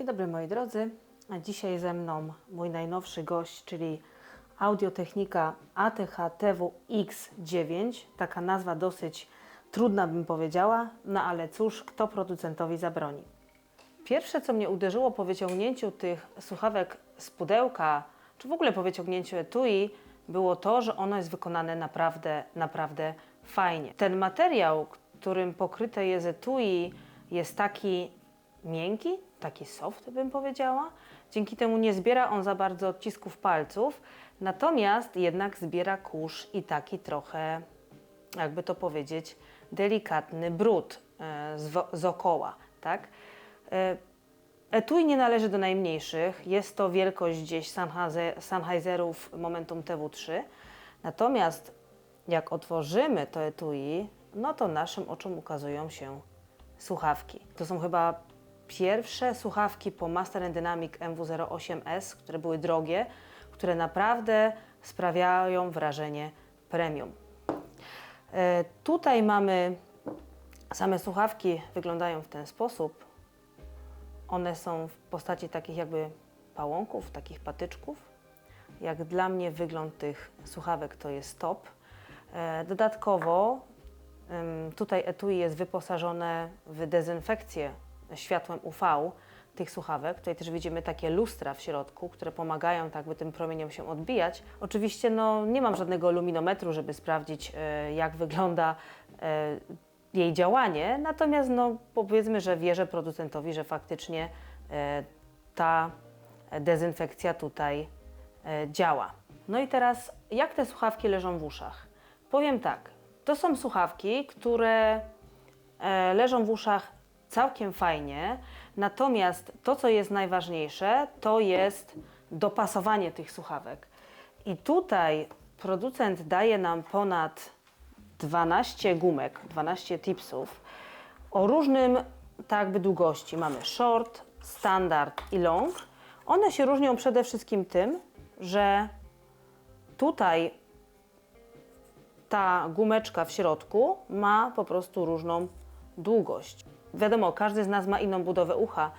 Dzień dobry moi drodzy. Dzisiaj ze mną mój najnowszy gość, czyli audiotechnika ATH TW X9. Taka nazwa dosyć trudna bym powiedziała, no ale cóż, kto producentowi zabroni. Pierwsze, co mnie uderzyło po wyciągnięciu tych słuchawek z pudełka, czy w ogóle po wyciągnięciu etui, było to, że ono jest wykonane naprawdę, naprawdę fajnie. Ten materiał, którym pokryte jest etui, jest taki miękki, taki soft bym powiedziała. Dzięki temu nie zbiera on za bardzo odcisków palców, natomiast jednak zbiera kurz i taki trochę, jakby to powiedzieć, delikatny brud e, z, okoła, tak? E, Etui nie należy do najmniejszych. Jest to wielkość gdzieś Sennheiser- Sennheiserów Momentum TW3. Natomiast jak otworzymy to etui, no to naszym oczom ukazują się słuchawki. To są chyba pierwsze słuchawki po Master Dynamic MW08S, które były drogie, które naprawdę sprawiają wrażenie premium. E, Tutaj mamy same słuchawki, wyglądają w ten sposób. One są w postaci takich jakby pałąków, takich patyczków. Jak dla mnie wygląd tych słuchawek to jest top. E, Dodatkowo tutaj etui jest wyposażone w dezynfekcję światłem UV tych słuchawek. Tutaj też widzimy takie lustra w środku, które pomagają tak by tym promieniom się odbijać. Oczywiście no, nie mam żadnego luminometru, żeby sprawdzić e, jak wygląda e, jej działanie, natomiast no, powiedzmy, że wierzę producentowi, że faktycznie e, ta dezynfekcja tutaj działa. No i teraz, jak te słuchawki leżą w uszach? Powiem tak, to są słuchawki, które leżą w uszach całkiem fajnie, natomiast to, co jest najważniejsze, to jest dopasowanie tych słuchawek. I tutaj producent daje nam ponad 12 gumek, 12 tipsów o różnym tak jakby długości. Mamy short, standard i long. One się różnią przede wszystkim tym, że tutaj ta gumeczka w środku ma po prostu różną długość. Wiadomo, każdy z nas ma inną budowę ucha,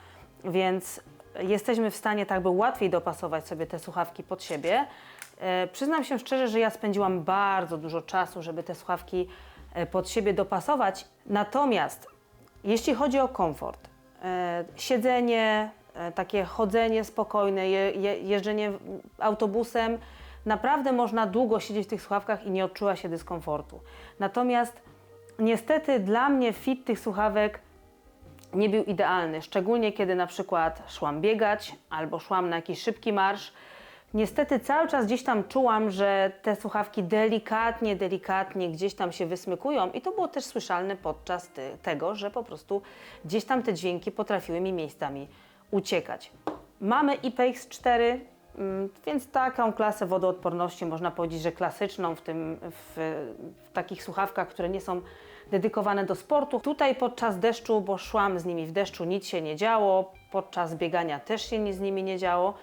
więc jesteśmy w stanie tak by łatwiej dopasować sobie te słuchawki pod siebie. E, przyznam się szczerze, że ja spędziłam bardzo dużo czasu, żeby te słuchawki e, pod siebie dopasować. Natomiast jeśli chodzi o komfort, e, siedzenie, takie chodzenie spokojne, je, je, jeżdżenie autobusem, naprawdę można długo siedzieć w tych słuchawkach i nie odczuwa się dyskomfortu. Natomiast niestety dla mnie fit tych słuchawek nie był idealny, szczególnie kiedy na przykład szłam biegać albo szłam na jakiś szybki marsz. Niestety cały czas gdzieś tam czułam, że te słuchawki delikatnie, delikatnie gdzieś tam się wysmykują i to było też słyszalne podczas tego, że po prostu gdzieś tam te dźwięki potrafiły mi miejscami uciekać. Mamy IPX4, mm, więc taką klasę wodoodporności można powiedzieć, że klasyczną w, tym, w, w takich słuchawkach, które nie są dedykowane do sportu. Tutaj podczas deszczu, bo szłam z nimi w deszczu, nic się nie działo, podczas biegania też się nic z nimi nie działo,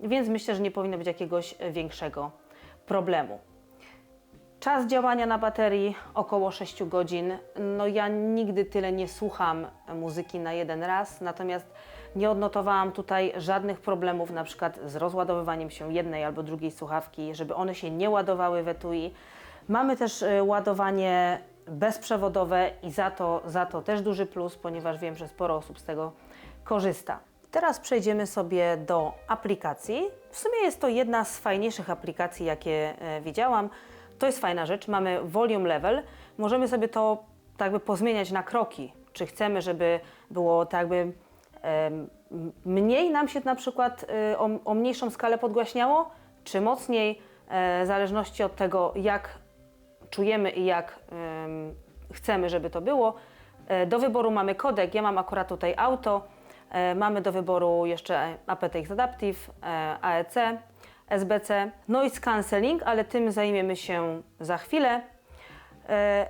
więc myślę, że nie powinno być jakiegoś większego problemu. Czas działania na baterii około 6 godzin. No ja nigdy tyle nie słucham muzyki na jeden raz, natomiast nie odnotowałam tutaj żadnych problemów na przykład z rozładowywaniem się jednej albo drugiej słuchawki, żeby one się nie ładowały w etui. Mamy też e, ładowanie bezprzewodowe i za to, za to też duży plus, ponieważ wiem, że sporo osób z tego korzysta. Teraz przejdziemy sobie do aplikacji. W sumie jest to jedna z fajniejszych aplikacji, jakie e, widziałam. To jest fajna rzecz. Mamy volume level. Możemy sobie to tak jakby pozmieniać na kroki. Czy chcemy, żeby było tak jakby mniej nam się na przykład e, o, o mniejszą skalę podgłaśniało, czy mocniej, e, w zależności od tego, jak czujemy i jak em, chcemy, żeby to było. E, Do wyboru mamy kodek, ja mam akurat tutaj auto. E, Mamy do wyboru jeszcze aptX Adaptive, e, AEC, SBC, Noise Cancelling, ale tym zajmiemy się za chwilę.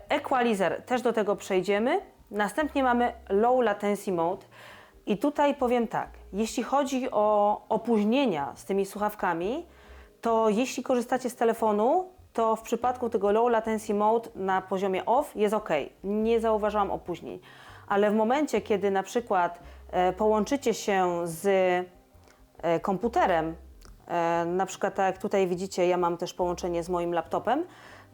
Equalizer, też do tego przejdziemy. Następnie mamy Low Latency Mode. I tutaj powiem tak, jeśli chodzi o opóźnienia z tymi słuchawkami, to jeśli korzystacie z telefonu, to w przypadku tego Low Latency Mode na poziomie OFF jest ok. Nie zauważałam opóźnień. ale w momencie, kiedy na przykład e, połączycie się z e, komputerem, e, na przykład tak jak tutaj widzicie, ja mam też połączenie z moim laptopem,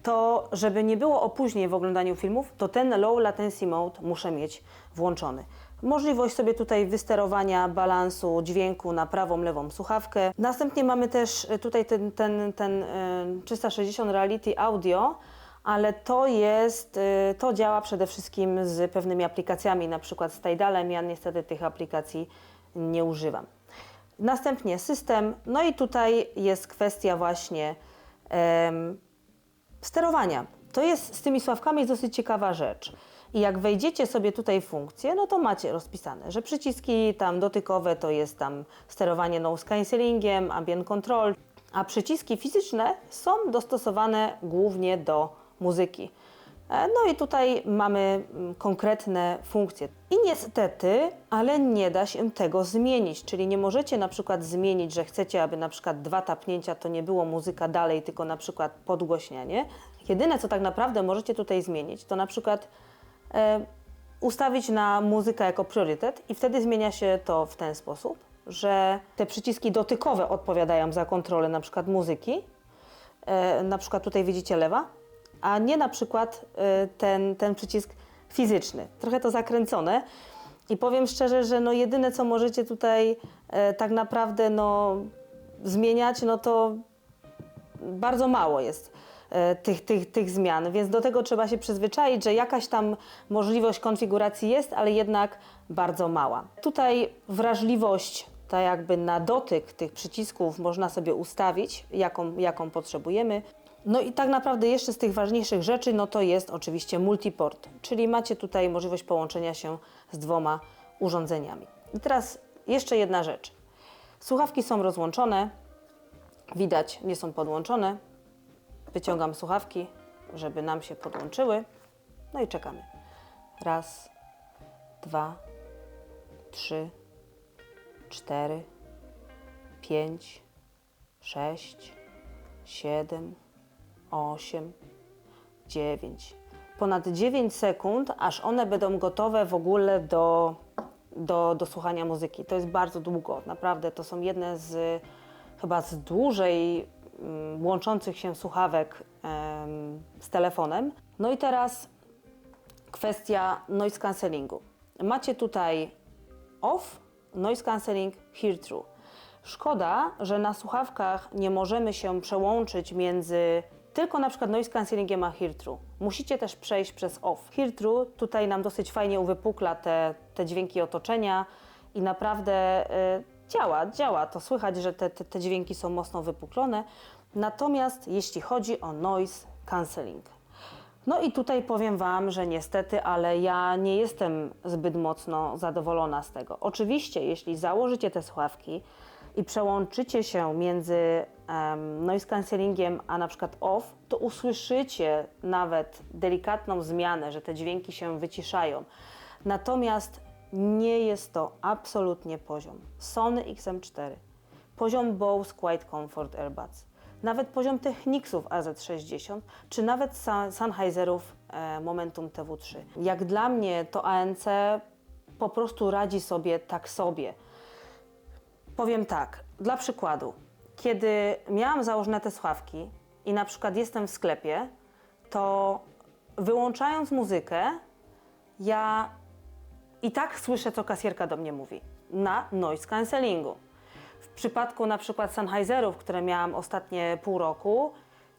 to żeby nie było opóźnień w oglądaniu filmów, to ten low latency mode muszę mieć włączony. Możliwość sobie tutaj wysterowania balansu dźwięku na prawą, lewą słuchawkę. Następnie mamy też e, tutaj ten, ten, ten e, 360 Reality Audio, ale to jest, e, to działa przede wszystkim z pewnymi aplikacjami, na przykład z Tidalem. Ja niestety tych aplikacji nie używam. Następnie system, no i tutaj jest kwestia właśnie em, sterowania. To jest z tymi sławkami jest dosyć ciekawa rzecz. I jak wejdziecie sobie tutaj funkcję, no to macie rozpisane, że przyciski tam dotykowe to jest tam sterowanie noise cancellingiem, ambient control, a przyciski fizyczne są dostosowane głównie do muzyki. E, No i tutaj mamy mm, konkretne funkcje. I niestety, ale nie da się tego zmienić, czyli nie możecie na przykład zmienić, że chcecie, aby na przykład dwa tapnięcia to nie było muzyka dalej, tylko na przykład podgłośnianie. Jedyne, co tak naprawdę możecie tutaj zmienić, to na przykład e, ustawić na muzykę jako priorytet i wtedy zmienia się to w ten sposób, że te przyciski dotykowe odpowiadają za kontrolę na przykład muzyki, e, na przykład tutaj widzicie lewa, a nie na przykład e, ten, ten przycisk fizyczny. Trochę to zakręcone. I powiem szczerze, że no jedyne co możecie tutaj e, tak naprawdę no, zmieniać, no to bardzo mało jest tych, tych, tych zmian, więc do tego trzeba się przyzwyczaić, że jakaś tam możliwość konfiguracji jest, ale jednak bardzo mała. Tutaj wrażliwość, tak jakby na dotyk tych przycisków można sobie ustawić, jaką, jaką potrzebujemy. No i tak naprawdę jeszcze z tych ważniejszych rzeczy, no to jest oczywiście multiport, czyli macie tutaj możliwość połączenia się z dwoma urządzeniami. I teraz jeszcze jedna rzecz. Słuchawki są rozłączone, widać, nie są podłączone. Wyciągam słuchawki, żeby nam się podłączyły. No i czekamy. Raz, dwa, trzy, cztery, pięć, sześć, siedem, osiem, dziewięć. Ponad 9 sekund, aż one będą gotowe w ogóle do, do, do słuchania muzyki. To jest bardzo długo, naprawdę. To są jedne z chyba z dłużej łączących się słuchawek z telefonem. No i teraz kwestia noise cancellingu. Macie tutaj off, noise cancelling, hear through. Szkoda, że na słuchawkach nie możemy się przełączyć między tylko na przykład noise cancellingiem a hear through. Musicie też przejść przez off. Hear through tutaj nam dosyć fajnie uwypukla te, te dźwięki otoczenia i naprawdę y, działa, działa. To słychać, że te, te, te dźwięki są mocno wypuklone. Natomiast jeśli chodzi o noise cancelling, no i tutaj powiem Wam, że niestety, ale ja nie jestem zbyt mocno zadowolona z tego. Oczywiście, jeśli założycie te słuchawki i przełączycie się między em, noise cancellingiem a na przykład off, to usłyszycie nawet delikatną zmianę, że te dźwięki się wyciszają. Natomiast nie jest to absolutnie poziom. Sony XM4, poziom Bose Quiet Comfort Earbuds, nawet poziom Technicsów AZ60, czy nawet Sennheiserów e, Momentum TW3. Jak dla mnie to ANC po prostu radzi sobie tak sobie. Powiem tak, dla przykładu, kiedy miałam założone te słuchawki i na przykład jestem w sklepie, to wyłączając muzykę, ja i tak słyszę, co kasjerka do mnie mówi na noise cancellingu. W przypadku na przykład Sennheiserów, które miałam ostatnie pół roku,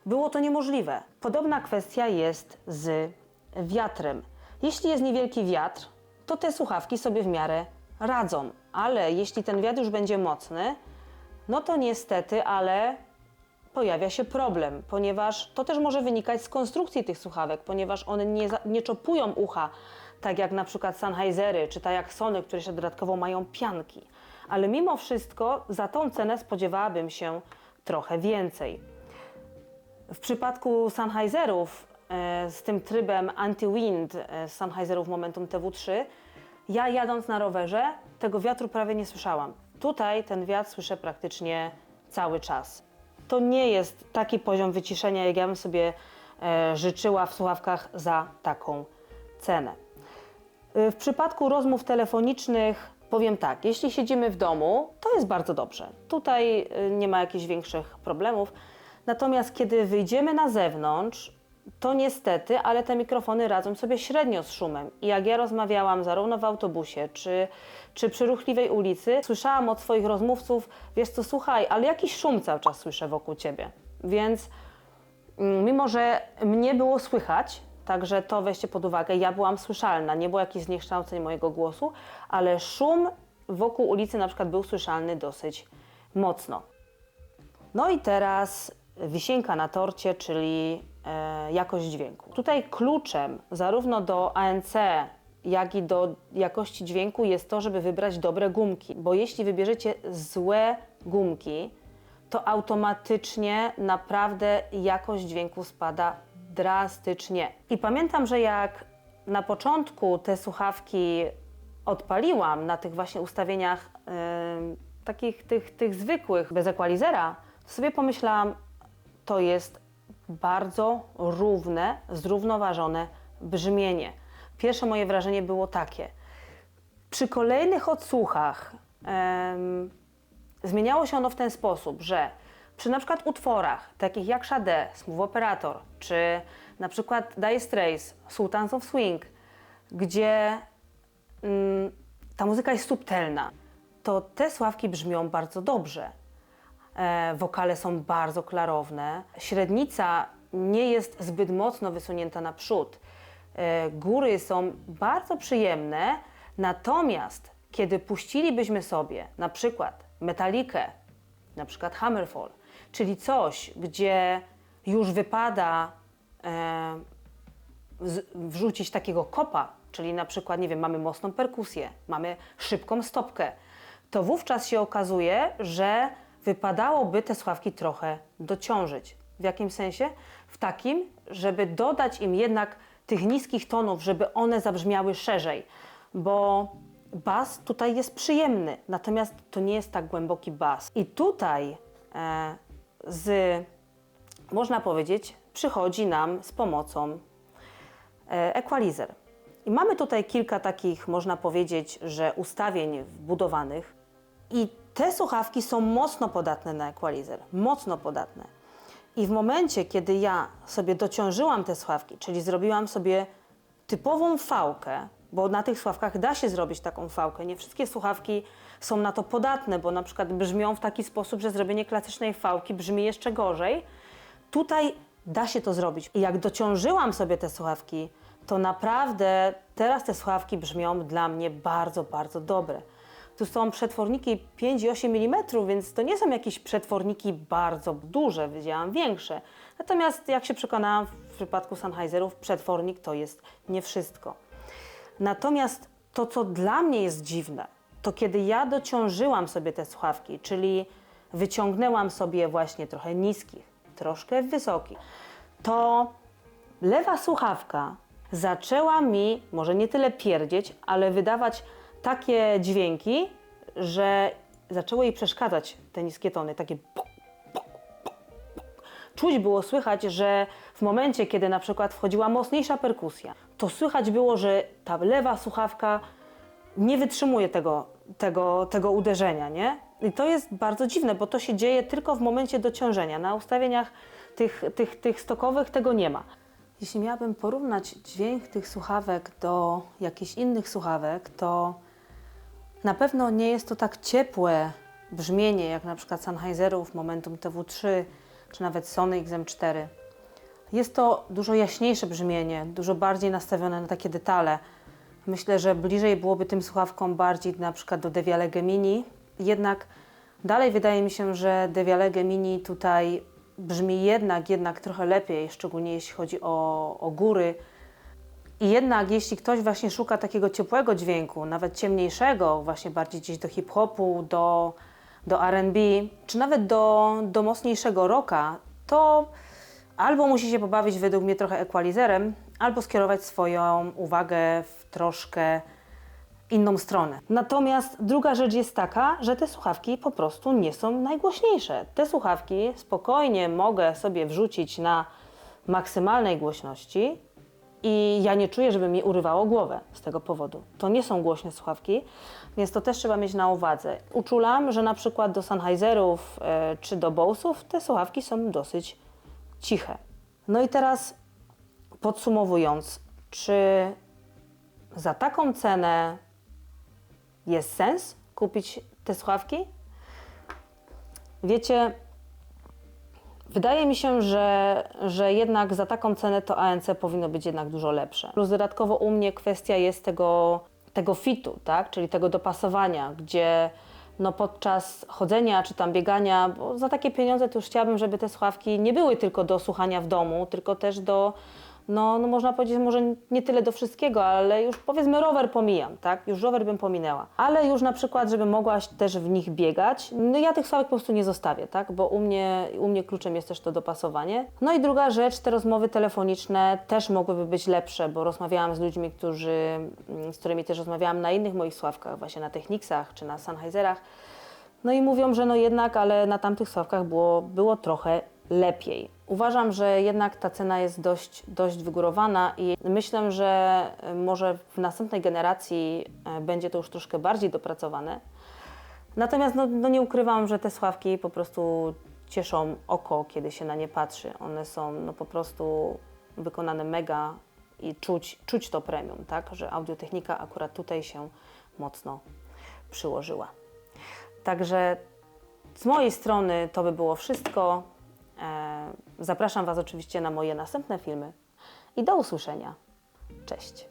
było to niemożliwe. Podobna kwestia jest z wiatrem. Jeśli jest niewielki wiatr, to te słuchawki sobie w miarę radzą, ale jeśli ten wiatr już będzie mocny, no to niestety, ale pojawia się problem, ponieważ to też może wynikać z konstrukcji tych słuchawek, ponieważ one nie, nie czopują ucha, tak jak na przykład Sennheisery, czy tak Sony, które jeszcze dodatkowo mają pianki. Ale mimo wszystko za tą cenę spodziewałabym się trochę więcej. W przypadku Sennheiserów e, z tym trybem anti-wind e, z Sennheiserów Momentum TW3, ja jadąc na rowerze tego wiatru prawie nie słyszałam. Tutaj ten wiatr słyszę praktycznie cały czas. To nie jest taki poziom wyciszenia, jak ja bym sobie e, życzyła w słuchawkach za taką cenę. Y, W przypadku rozmów telefonicznych powiem tak, jeśli siedzimy w domu, to jest bardzo dobrze. Tutaj y, nie ma jakichś większych problemów. Natomiast kiedy wyjdziemy na zewnątrz, to niestety, ale te mikrofony radzą sobie średnio z szumem. I jak ja rozmawiałam zarówno w autobusie, czy, czy przy ruchliwej ulicy, słyszałam od swoich rozmówców, wiesz co, słuchaj, ale jakiś szum cały czas słyszę wokół ciebie. Więc mm, mimo, że mnie było słychać, także to weźcie pod uwagę, ja byłam słyszalna, nie było jakichś zniekształceń mojego głosu, ale szum wokół ulicy na przykład był słyszalny dosyć mocno. No i teraz wisienka na torcie, czyli e, jakość dźwięku. Tutaj kluczem zarówno do ANC, jak i do jakości dźwięku jest to, żeby wybrać dobre gumki, bo jeśli wybierzecie złe gumki, to automatycznie naprawdę jakość dźwięku spada drastycznie. I pamiętam, że jak na początku te słuchawki odpaliłam na tych właśnie ustawieniach em, takich tych, tych zwykłych, bez equalizera, to sobie pomyślałam, to jest bardzo równe, zrównoważone brzmienie. Pierwsze moje wrażenie było takie. Przy kolejnych odsłuchach em, zmieniało się ono w ten sposób, że przy na przykład utworach takich jak Sade, Smooth Operator, czy na przykład Dire Straits, Sultans of Swing, gdzie mm, ta muzyka jest subtelna, to te sławki brzmią bardzo dobrze. E, wokale są bardzo klarowne. Średnica nie jest zbyt mocno wysunięta naprzód. E, góry są bardzo przyjemne, natomiast kiedy puścilibyśmy sobie na przykład metalikę, na przykład Hammerfall, czyli coś, gdzie już wypada e, z, wrzucić takiego kopa, czyli na przykład, nie wiem, mamy mocną perkusję, mamy szybką stopkę, to wówczas się okazuje, że wypadałoby te sławki trochę dociążyć. W jakim sensie? W takim, żeby dodać im jednak tych niskich tonów, żeby one zabrzmiały szerzej, bo bas tutaj jest przyjemny, natomiast to nie jest tak głęboki bas. I tutaj e, z, można powiedzieć, przychodzi nam z pomocą e, equalizer. I mamy tutaj kilka takich, można powiedzieć, że ustawień wbudowanych. I te słuchawki są mocno podatne na equalizer, mocno podatne. I w momencie, kiedy ja sobie dociążyłam te słuchawki, czyli zrobiłam sobie typową fałkę, bo na tych słuchawkach da się zrobić taką fałkę. Nie wszystkie słuchawki są na to podatne, bo na przykład brzmią w taki sposób, że zrobienie klasycznej fałki brzmi jeszcze gorzej. Tutaj da się to zrobić. I jak dociążyłam sobie te słuchawki, to naprawdę teraz te słuchawki brzmią dla mnie bardzo, bardzo dobre. Tu są przetworniki 5,8 mm, więc to nie są jakieś przetworniki bardzo duże, widziałam większe. Natomiast jak się przekonałam w przypadku Sennheiserów, przetwornik to jest nie wszystko. Natomiast to, co dla mnie jest dziwne, to kiedy ja dociążyłam sobie te słuchawki, czyli wyciągnęłam sobie właśnie trochę niskich, troszkę wysokich, to lewa słuchawka zaczęła mi, może nie tyle pierdzieć, ale wydawać takie dźwięki, że zaczęło jej przeszkadzać te niskie tony, takie. Czuć było słychać, że w momencie, kiedy na przykład wchodziła mocniejsza perkusja, to słychać było, że ta lewa słuchawka nie wytrzymuje tego, tego, tego uderzenia, nie? I to jest bardzo dziwne, bo to się dzieje tylko w momencie dociążenia. Na ustawieniach tych, tych, tych stokowych tego nie ma. Jeśli miałabym porównać dźwięk tych słuchawek do jakichś innych słuchawek, to na pewno nie jest to tak ciepłe brzmienie, jak na przykład Sennheiserów Momentum TW3, czy nawet Sony XM4. Jest to dużo jaśniejsze brzmienie, dużo bardziej nastawione na takie detale. Myślę, że bliżej byłoby tym słuchawkom bardziej na przykład do Devialegge Mini. Jednak dalej wydaje mi się, że Devialegge Mini tutaj brzmi jednak, jednak trochę lepiej, szczególnie jeśli chodzi o, o góry. I jednak jeśli ktoś właśnie szuka takiego ciepłego dźwięku, nawet ciemniejszego, właśnie bardziej gdzieś do hip-hopu, do, do R&B, czy nawet do, do mocniejszego rocka, to albo musi się pobawić według mnie trochę equalizerem, albo skierować swoją uwagę w troszkę inną stronę. Natomiast druga rzecz jest taka, że te słuchawki po prostu nie są najgłośniejsze. Te słuchawki spokojnie mogę sobie wrzucić na maksymalnej głośności i ja nie czuję, żeby mi urywało głowę z tego powodu. To nie są głośne słuchawki, więc to też trzeba mieć na uwadze. Uczulam, że na przykład do Sennheiserów e, czy do Bose'ów te słuchawki są dosyć ciche. No i teraz podsumowując, czy za taką cenę jest sens kupić te słuchawki? Wiecie, wydaje mi się, że, że jednak za taką cenę to ANC powinno być jednak dużo lepsze. Plus dodatkowo u mnie kwestia jest tego, tego fitu, tak? czyli tego dopasowania, gdzie no podczas chodzenia czy tam biegania, bo za takie pieniądze to już chciałabym, żeby te słuchawki nie były tylko do słuchania w domu, tylko też do, no, no można powiedzieć, może nie tyle do wszystkiego, ale już powiedzmy rower pomijam, tak? Już rower bym pominęła. Ale już na przykład, żeby mogłaś też w nich biegać, no ja tych słuchawek po prostu nie zostawię, tak? Bo u mnie, u mnie kluczem jest też to dopasowanie. No i druga rzecz, te rozmowy telefoniczne też mogłyby być lepsze, bo rozmawiałam z ludźmi, którzy, mm, z którymi też rozmawiałam na innych moich sławkach, właśnie na Technicsach czy na Sennheiserach. No i mówią, że no jednak, ale na tamtych sławkach było, było trochę lepiej. Uważam, że jednak ta cena jest dość, dość wygórowana i myślę, że e, może w następnej generacji e, będzie to już troszkę bardziej dopracowane. Natomiast no, no nie ukrywam, że te sławki po prostu cieszą oko, kiedy się na nie patrzy. One są no po prostu wykonane mega i czuć, czuć to premium, tak? Że audiotechnika akurat tutaj się mocno przyłożyła. Także z mojej strony to by było wszystko. E, Zapraszam Was oczywiście na moje następne filmy i do usłyszenia. Cześć.